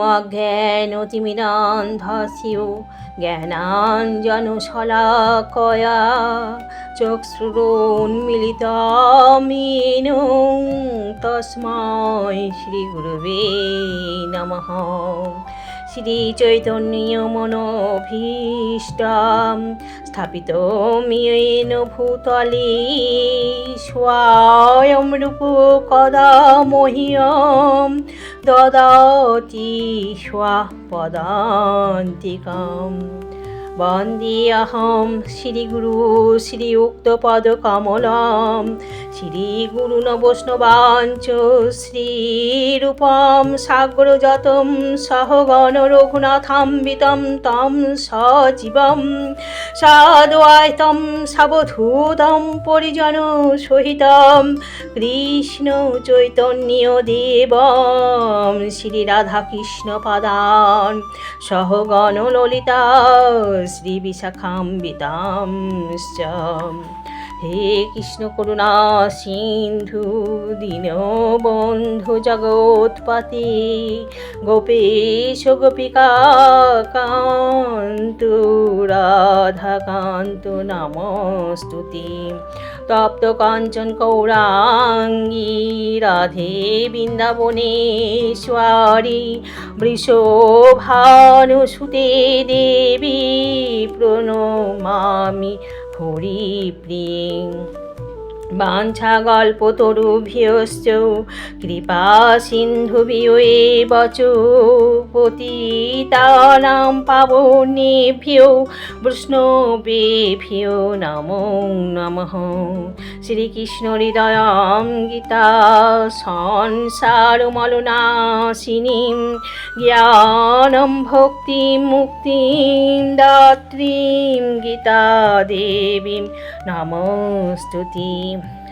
অজ্ঞানতিমিরান্ধস্য জ্ঞানাঞ্জনশলাকয়া চক্ষুরোন্মিলিতমিন তস্मै শ্রীগুরুবে নমঃ শ্রীচৈতন্যমনোভীষ্টাম স্থাপিত মিয়েন ভূতলে স্বয়ং রূপ কদা দদতি দদাতি স্বপদান্তিকম। বন্দেহম শ্রীগুরু শ্রীউক্তপদকমলম শ্রীগুরুণ বৈষ্ণবাঞ্চ শ্রীরূপম সাগ্রজাতম সহগণ রঘুনাথাম্বিতম তম সজীবম সাদ্বৈতম সাবধূতম পরিজন সহিতম কৃষ্ণ চৈতন্য দেবম শ্রী রাধাকৃষ্ণ পাদান সহগণ ললিতা শ্রী বিশাখাম্বিতাম হে কৃষ্ণ করুণা সিন্ধু দীন বন্ধু জগৎপতি। গোপেশ গোপিকা কান্ত রাধাকান্ত নমস্তুতি। তপ্ত কাঞ্চন কৌরাঙ্গী রাধে বৃন্দাবনেশ্বরী বৃষভানুসুতে দেবী প্রণমামি হরিপ্রিয়। বাঞ্ছা গল্পতরুভ্যশ্চ কৃপা সিন্ধুভ্যো বচ পতিতানাং পাবনেভ্যো বৈষ্ণবেভ্যো নমো নমঃ। শ্রীকৃষ্ণ হৃদয়ং গীতা সংসারমলনাশিনীং জ্ঞানম ভক্তি মুক্তিং দাত্রীং গীতা দেবীং নমস্তুতি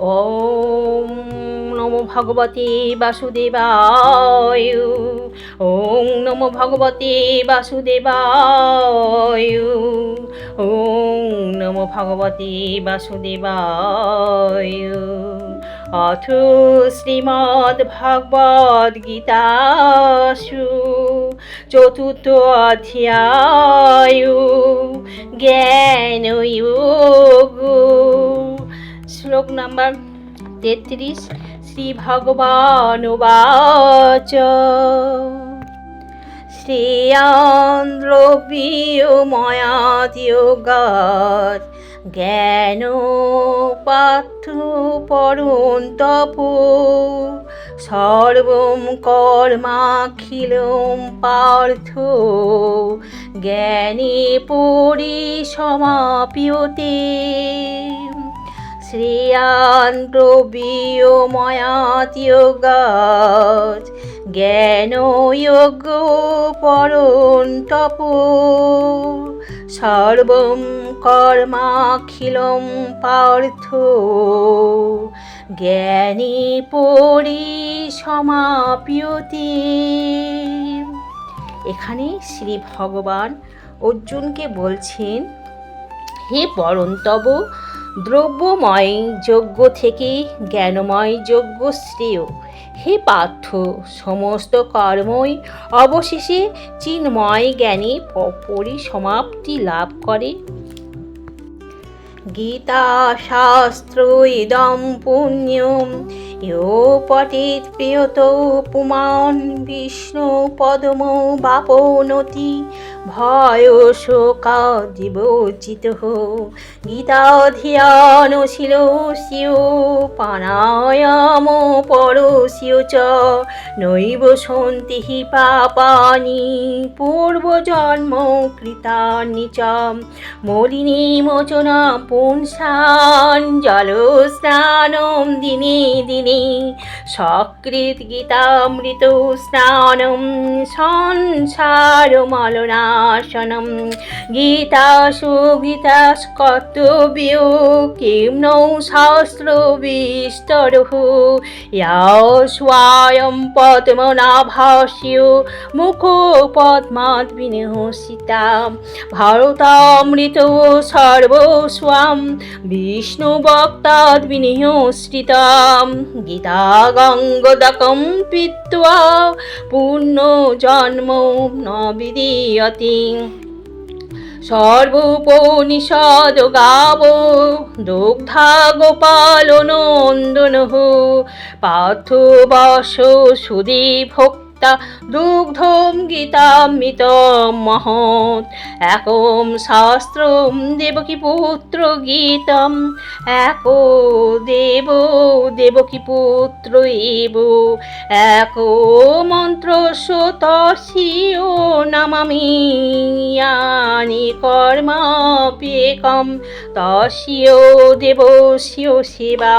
ওম নমো ভগবতে বাসুদেবায়, ওম নমো ভগবতে বাসুদেবায়, ওম নমো ভগবতে বাসুদেবায়। অথ শ্রীমদ্ ভগবদ গীতাসু চতুর্থ অধ্যায় জ্ঞান যোগ শ্লোক নাম্বার তেত্রিশ, শ্রী ভগবান বাচ শ্রেয়ান্দ্রবিয়ময়াদিয়োগাত জ্ঞান পার্থ পরন্তপ সর্বম কর্মাখিলম পার্থ, জ্ঞানে পরিসমাপ্যতে। শ্রেয়ান দ্রবীয়ময়াতিয়োগাত জ্ঞানযোগ্য পরন্তপ সর্বম কর্মাখিলম পার্থ। জ্ঞানী পরিসমাপ্যতে। এখানে শ্রী ভগবান অর্জুনকে বলছেন, হে পরন্তব দ্রব্যময় যজ্ঞ থেকে জ্ঞানময় যজ্ঞ শ্রেয়। হে পার্থ, সমস্ত কর্মই অবশেষে চিন্ময় জ্ঞানে পরিসমাপ্তি লাভ করে। গীতা শাস্ত্র ইদম পুণ্যম ইয়ো পঠিত প্রিয়ত পুমান বিষ্ণু পদম বাপনতি ভয় শোকাদিবোচিত গীতা শিও প্রাণায়াম পরশিও চ, নৈব সন্তি পাপানি, পূর্বজন্ম কৃতানি চ, মলিনী মোচনা পুংসান জল স্নানম দিনে দিনে, সকৃত গীতামৃত স্নানম সংসার মলনাশনম গীতা সুগীতা কিম নৌ শাস্ত্র বিস্তর স্বয়ং পদ্মনাভাস্য মুখ পদ্মাৎ বিনহসিতা ভারতামৃত সর্বস্বাম বিষ্ণু বক্তাৎ বিনিহশ্রিতাম গীতা গঙ্গদকম পিত্বা পূর্ণ জন্ম ন সর্বোপনিষদ গাব দুগ্ধা গোপাল নন্দন পার্থ বস সুদী ভোক্তা দুগ্ধম গীতামৃত মহৎ। একম শাস্ত্রম দেবকী পুত্র গীতম। এক দেব দেবকী পুত্র এব। এক মন্ত্র তস্যো নামামি। ইয়ানি কর্মাপ্যেকম তস্য দেবস্য সেবা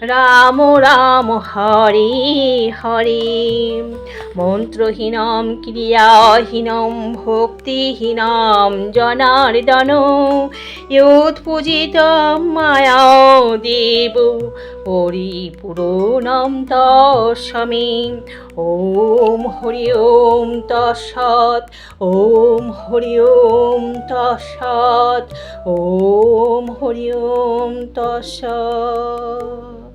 রাম রাম, হরে হরে। মন্ত্রহীনম, ক্রিয়াহীনম, ভক্তিহীনম, জনার্দন। ইয়ুৎপূজিতম মায়া দেব। পরিপূরণম তস্মে ওম হরি ওম তৎসৎ। ওম হরি ওম তৎসৎ। ওম হরি ওম তৎসৎ।